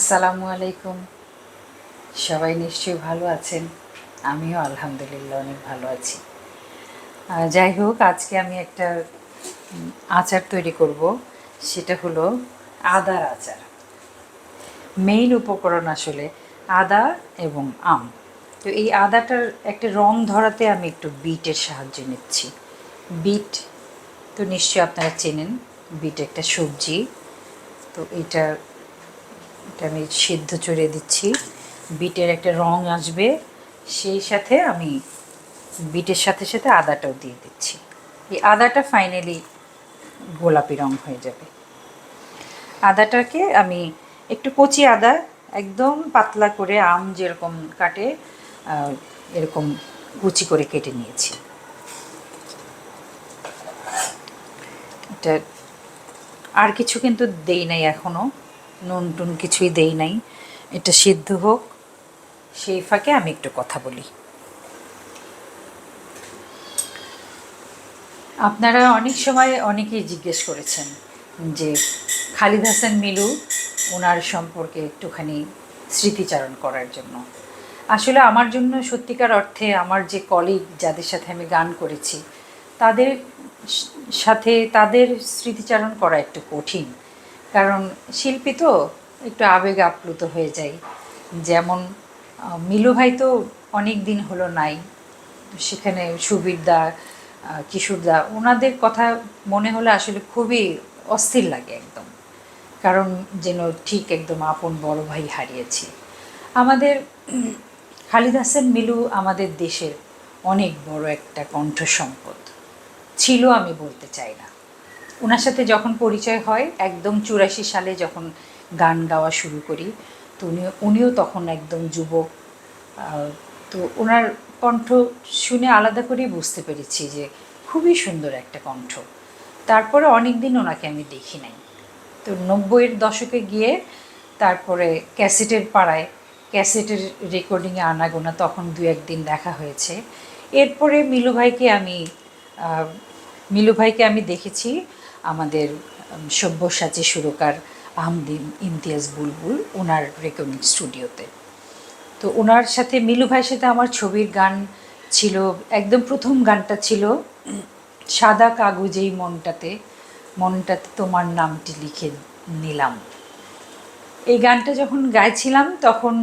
আসসালামু আলাইকুম। সবাই নিশ্চয়ই ভালো আছেন? আমিও আলহামদুলিল্লাহ অনেক ভালো আছি। যাই হোক, আজকে আমি একটা আচার তৈরি করব। সেটা হলো আদার আচার। মেইন উপকরণ আসলে আদা এবং আম। তো এই আদাটার একটা রং ধরাতে আমি একটু বিটের সাহায্য নিচ্ছি। বিট, তো নিশ্চয়ই আপনারা চেনেন, বিট একটা সবজি। তো এটা এটা আমি সিদ্ধ চড়িয়ে দিচ্ছি। বিটের একটা রং আসবে, সেই সাথে আমি বিটের সাথে সাথে আদাটাও দিয়ে দিচ্ছি। এই আদাটা ফাইনালি গোলাপি রং হয়ে যাবে। আদাটাকে আমি একটু কচি আদা, একদম পাতলা করে আম যেরকম কাটে এরকম কুচি করে কেটে নিয়েছি। এটা আর কিছু কিন্তু দেই নাই এখনও নুন টুন কিছুই দেই নাই। এটা সিদ্ধ হোক, সেই ফাঁকে আমি একটু কথা বলি। আপনারা অনেক সময় অনেকেই জিজ্ঞেস করেছেন যে খালিদ হাসান মিলু ওনার সম্পর্কে একটুখানি স্মৃতিচারণ করার জন্য। আসলে আমার জন্য সত্যিকার অর্থে আমার যে কলিগ যাদের সাথে আমি গান করেছি, তাদের সাথে তাদের স্মৃতিচারণ করা একটু কঠিন। কারণ শিল্পী তো একটু আবেগ আপ্লুত হয়ে যায়। যেমন মিলু ভাই তো অনেক দিন হলো নাই। সেখানে সুবীরদা কিশোরদা ওনাদের কথা মনে হলে আসলে খুবই অস্থির লাগে একদম। কারণ যেন ঠিক একদম আপন বড় ভাই হারিয়েছি। আমাদের উম, খালিদ হাসান মিলু আমাদের দেশের অনেক বড় একটা কণ্ঠ সম্পদ ছিল আমি বলতে চাই না। ওনার সাথে যখন পরিচয় হয়, একদম চুরাশি সালে যখন গান গাওয়া শুরু করি, তো উনি উনিও তখন একদম যুবক। তো ওনার কণ্ঠ শুনে আলাদা করেই বুঝতে পেরেছি যে খুবই সুন্দর একটা কণ্ঠ। তারপরে অনেক দিন ওনাকে আমি দেখি নাই। তো নব্বইয়ের দশকে গিয়ে তারপরে ক্যাসেটের পাড়ায়, ক্যাসেটের রেকর্ডিংয়ে আনাগোনা তখন দু একদিন দেখা হয়েছে। এরপরে মিলু ভাইকে আমি মিলু ভাইকে আমি দেখেছি। আমাদের সব্যসাচী সুরকার আহমদিন ইমতিয়াজ বুলবুল ওনার রেকর্ডিং স্টুডিওতে। তো ওনার সাথে, মিলু ভাইয়ের সাথে আমার ছবির গান ছিল, একদম প্রথম গানটা ছিল, সাদা কাগজেই মনটাতে মনটাতে তোমার নামটি লিখে নিলাম। এই গানটা যখন গাইছিলাম, তখন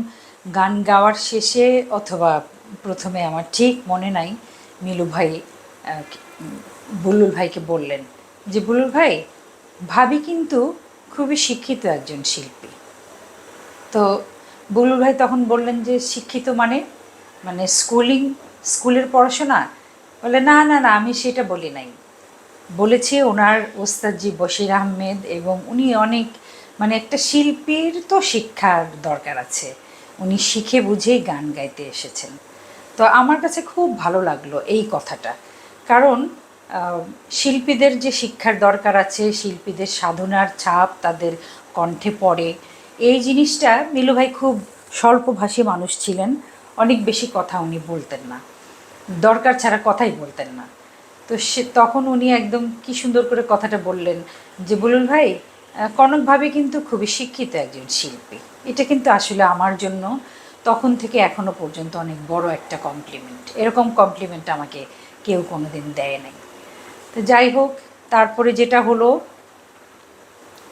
গান গাওয়ার শেষে অথবা প্রথমে আমার ঠিক মনে নাই, মিলু ভাই বুলুল ভাইকে বললেন যে বুলুল ভাই, ভাবি কিন্তু খুবই শিক্ষিত একজন শিল্পী। তো বুলুল ভাই তখন বললেন যে, শিক্ষিত মানে? মানে স্কুলিং, স্কুলের পড়াশোনা? বলে, না না না, আমি সেটা বলি নাই। বলেছে ওনার ওস্তাদজি বশির আহমেদ এবং উনি অনেক মানে একটা শিল্পীর তো শিক্ষার দরকার আছে। উনি শিখে বুঝেই গান গাইতে এসেছেন। তো আমার কাছে খুব ভালো লাগল এই কথাটা। কারণ শিল্পীদের যে শিক্ষার দরকার আছে, শিল্পীদের সাধনার ছাপ তাদের কণ্ঠে পড়ে। এই জিনিসটা মিলু ভাই খুব স্বল্পভাষী মানুষ ছিলেন, অনেক বেশি কথা উনি বলতেন না। দরকার ছাড়া কথাই বলতেন না। তো সে তখন উনি একদম কি সুন্দর করে কথাটা বললেন যে, বলুন ভাই কনকভাবে কিন্তু খুবই শিক্ষিত একজন শিল্পী। এটা কিন্তু আসলে আমার জন্য তখন থেকে এখনও পর্যন্ত অনেক বড় একটা কমপ্লিমেন্ট এরকম কমপ্লিমেন্ট আমাকে কেউ কোনোদিন দেয় নাই। যাই হোক, তারপরে যেটা হলো,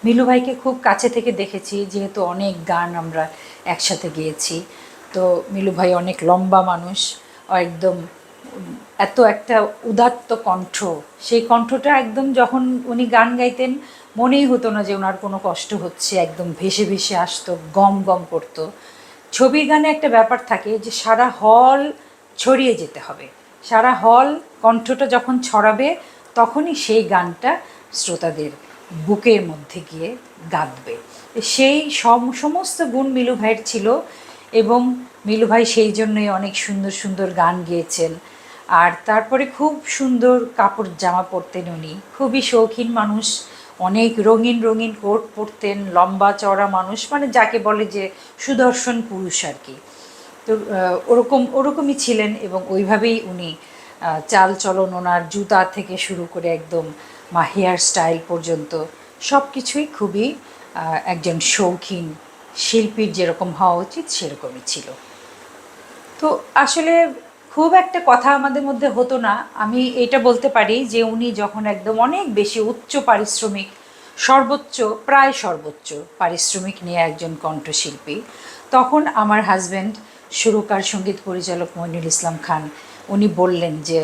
মিলু ভাইকে খুব কাছে থেকে দেখেছি, যেহেতু অনেক গান আমরা একসাথে গেয়েছি। তো মিলু ভাই অনেক লম্বা মানুষ একদম এত একটা উদাত্ত কণ্ঠ। সেই কণ্ঠটা একদম যখন উনি গান গাইতেন, মনেই হতো না যে ওনার কোনো কষ্ট হচ্ছে, একদম ভেসে ভেসে আসতো, গম গম করতো। ছবির গানে একটা ব্যাপার থাকে যে সারা হল ছড়িয়ে যেতে হবে। সারা হল কণ্ঠটা যখন ছড়াবে তখনই সেই গানটা শ্রোতাদের বুকের মধ্যে গিয়ে গাঁদবে। সেই সম, সমস্ত গুণ মিলু ভাইয়ের ছিল এবং মিলু ভাই সেই জন্যই অনেক সুন্দর সুন্দর গান গেয়েছেন। আর তারপরে খুব সুন্দর কাপড় জামা পরতেন উনি। খুবই শৌখিন মানুষ, অনেক রঙিন রঙিন কোট পরতেন, লম্বা, চওড়া মানুষ মানে যাকে বলে যে সুদর্শন পুরুষ আর কি। তো ওরকম, ওরকমই ছিলেন এবং ওইভাবেই উনি চাল চলন ওনার জুতা থেকে শুরু করে একদম মা হেয়ার স্টাইল পর্যন্ত সব কিছুই খুবই একজন শৌখিন শিল্পীর যেরকম হওয়া উচিত সেরকমই ছিল। তো আসলে খুব একটা কথা আমাদের মধ্যে হতো না। আমি এটা বলতে পারি যে উনি যখন একদম অনেক বেশি উচ্চ পারিশ্রমিক, সর্বোচ্চ, প্রায় সর্বোচ্চ পারিশ্রমিক নিয়ে একজন কণ্ঠশিল্পী, তখন আমার হাজব্যান্ড সুরকার সংগীত পরিচালক মইনুল ইসলাম খান উনি বললেন যে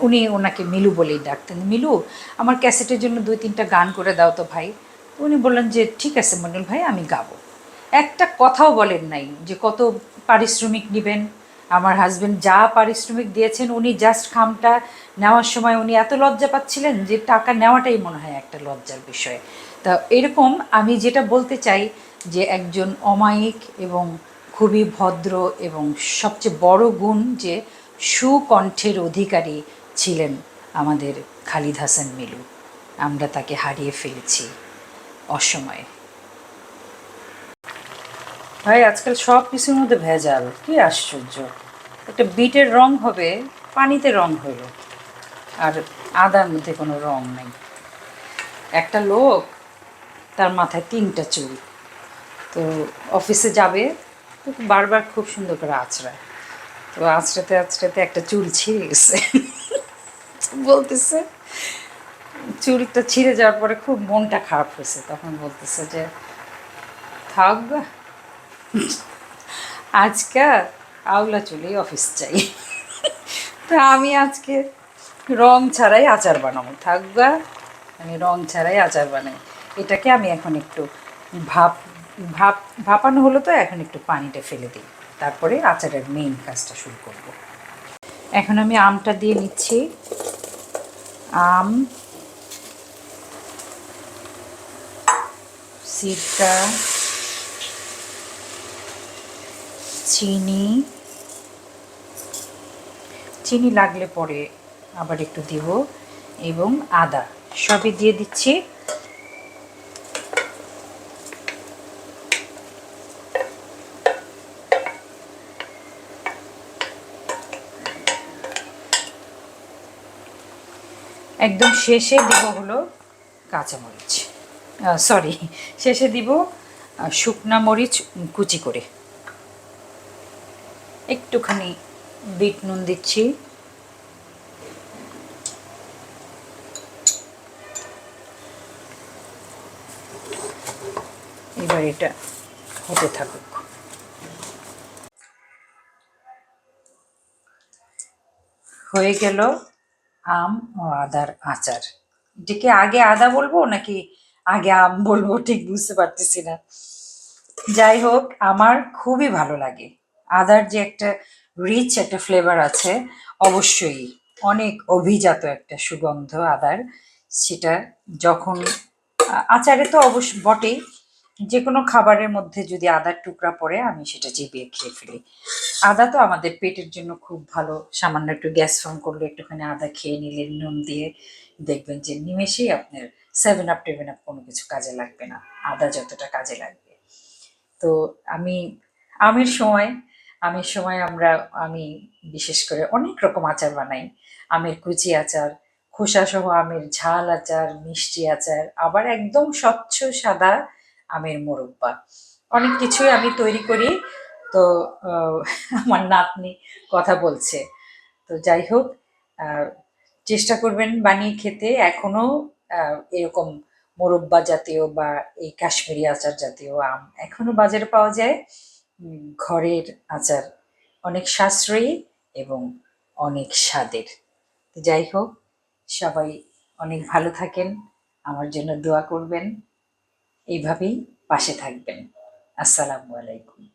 উনি ওনাকে মিলু বলেই ডাকতেন। মিলু, আমার ক্যাসেটের জন্য দুই তিনটা গান করে দাও তো ভাই। উনি বললেন যে, ঠিক আছে মইনুল ভাই, আমি গাবো। একটা কথাও বলেন নাই যে, কত পারিশ্রমিক নেবেন। আমার হাজব্যান্ড যা পারিশ্রমিক দিয়েছেন, উনি জাস্ট খামটা নেওয়ার সময় উনি এত লজ্জা পাচ্ছিলেন যে, টাকা নেওয়াটাই মনে হয় একটা লজ্জার বিষয়। তা এরকম আমি যেটা বলতে চাই যে, একজন অমায়িক এবং খুবই ভদ্র এবং সবচেয়ে বড় গুণ যে সুকণ্ঠের অধিকারী ছিলেন আমাদের খালিদ হাসান মিলু। আমরা তাকে হারিয়ে ফেলেছি অসময়ে। ভাই, আজকাল সব কিছুর মধ্যে ভেজাল। কি আশ্চর্য। একটা বিটের রং হবে, পানিতে রং হইল আর আদার মধ্যে কোনো রং নেই। একটা লোক, তার মাথায় তিনটা চুল। তো অফিসে যাবে বারবার খুব সুন্দর করে আঁচড়ায়। তো আঁচড়াতে আঁচড়াতে একটা চুল ছিঁড়ে গেছে। বলতেছে, চুলটা ছিঁড়ে যাওয়ার পরে খুব মনটা খারাপ হয়েছে। তখন বলতেছে যে, থাক আজকে আউলা চুলেই অফিস চাই তা আমি আজকে রং ছাড়াই আচার বানাবো। থাকবা আমি রং ছাড়াই আচার বানাই। এটাকে আমি এখন একটু ভাপ ভাপ, ভাপানো হলো তো এখন একটু পানিটা ফেলে দিই। তারপরে আচারের মেইন কাজটা শুরু করব। এখন আমি আমটা দিয়ে নিচ্ছি। আম, সিরকা, চিনি। চিনি লাগলে পরে আবার একটু দিব এবং আদা। সবই দিয়ে দিচ্ছি। একদম শেষে দিব হলো কাঁচামরিচ। সরি শেষে দিব শুকনা মরিচ কুচি করে। একটুখানি বিট নুন দিচ্ছি। এবার এটা হতে থাকুক। হয়ে গেল আম ও আদার আচার। এটাকে আগে আদা বলব নাকি আগে আম বলব ঠিক বুঝতে পারতেছি না। যাই হোক, আমার খুবই ভালো লাগে। আদার যে একটা রিচ একটা ফ্লেভার আছে, অবশ্যই অনেক অভিজাত একটা সুগন্ধ আদার। সেটা যখন, আচারে তো অবশ্য বটেই। যে কোনো খাবারের মধ্যে যদি আদার টুকরা পড়ে, আমি সেটা চিবিয়ে খেয়ে ফেলি। আদা তো আমাদের পেটের জন্য খুব ভালো। সামান্য একটু গ্যাস ফর্ম করলে একটুখানি আদা খেয়ে নিলে নুন দিয়ে দেখবেন যে নিমেষেই আপনার সেভেন আপ টেভেন আপ কোনো কিছু কাজে লাগবে না। আদা যতটা কাজে লাগবে। তো আমি, আমের সময় আমের সময় আমরা, আমি বিশেষ করে অনেক রকম আচার বানাই। আমের কুচি আচার খোসা সহ আমের ঝাল আচার, মিষ্টি আচার, আবার একদম স্বচ্ছ সাদা আমের মোরব্বা। অনেক কিছুই আমি তৈরি করি। তো আমার নাতনি কথা বলছে। তো যাই হোক চেষ্টা করবেন বানিয়ে খেতে। এখনও এরকম মোরব্বা জাতীয় বা এই কাশ্মীরি আচার জাতীয় আম এখনও বাজারে পাওয়া যায়। ঘরের আচার অনেক সাশ্রয়ী এবং অনেক স্বাদের। তো যাই হোক, সবাই অনেক ভালো থাকেন, আমার জন্য দোয়া করবেন। এইভাবেই পাশে থাকবেন। আসসালামু আলাইকুম।